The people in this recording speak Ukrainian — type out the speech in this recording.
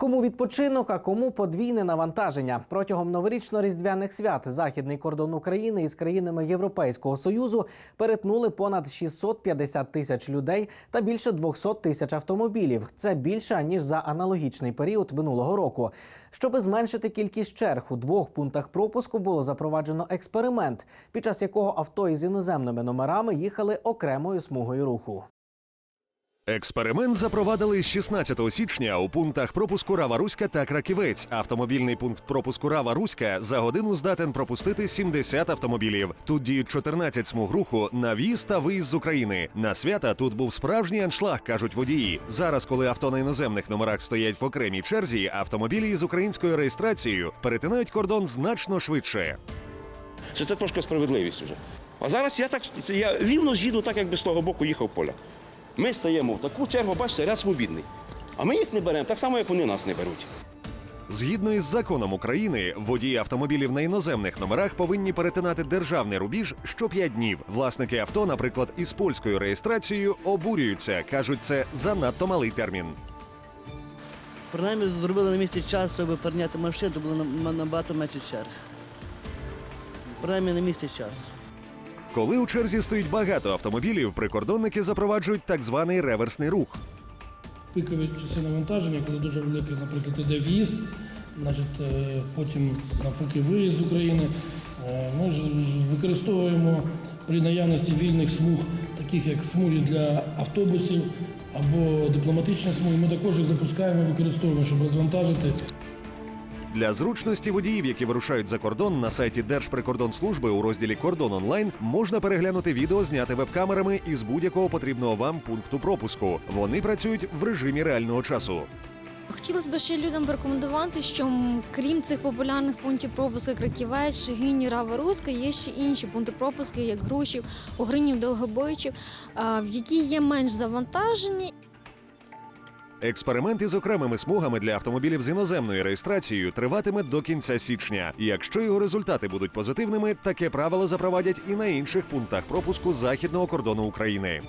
Кому відпочинок, а кому подвійне навантаження протягом новорічно-різдвяних свят західний кордон України із країнами Європейського союзу перетнули понад 650 тисяч людей та більше 200 тисяч автомобілів. Це більше ніж за аналогічний період минулого року. Щоби зменшити кількість черг у двох пунктах пропуску було запроваджено експеримент, під час якого авто із іноземними номерами їхали окремою смугою руху. Експеримент запровадили 16 січня у пунктах пропуску Рава-Руська та Краківець. Автомобільний пункт пропуску Рава-Руська за годину здатен пропустити 70 автомобілів. Тут діють 14 смуг руху на в'їзд та виїзд з України. На свята тут був справжній аншлаг, кажуть водії. Зараз, коли авто на іноземних номерах стоять в окремій черзі, автомобілі з українською реєстрацією перетинають кордон значно швидше. це трошки справедливість уже. А зараз я так я рівно ж їду, так якби з того боку їхав поля. Ми стаємо в таку чергу, бачите, ряд свобідний. А ми їх не беремо, так само, як вони нас не беруть. Згідно із законом України, водії автомобілів на іноземних номерах повинні перетинати державний рубіж що 5 днів. Власники авто, наприклад, із польською реєстрацією, обурюються, кажуть, це занадто малий термін. Принаймні зробили на місці час, щоб перейняти машину, то було набагато менше черг. Принаймні на місці час. Коли у черзі стоїть багато автомобілів, прикордонники запроваджують так званий реверсний рух. пикові часи навантаження, коли дуже великий, наприклад, іде в'їзд, значить, е, потім навпаки виїзд з України. Е, Ми ж використовуємо при наявності вільних смуг, таких як смуги для автобусів або дипломатичні смуги. Ми також їх запускаємо, використовуємо, щоб розвантажити Для зручності водіїв, які вирушають за кордон, на сайті Держприкордонслужби у розділі Кордон онлайн можна переглянути відео, зняте веб-камерами із будь-якого потрібного вам пункту пропуску. Вони працюють в режимі реального часу. Хотілося б ще людям порекомендувати, що крім цих популярних пунктів пропуску Краківець, Шегині, Рава Руська, є ще інші пункти пропуску, як Грушів, Угринів, Долгобойчів, в які є менш завантажені Експеримент із окремими смугами для автомобілів з іноземною реєстрацією триватиме до кінця січня. Якщо його результати будуть позитивними, таке правило запровадять і на інших пунктах пропуску західного кордону України.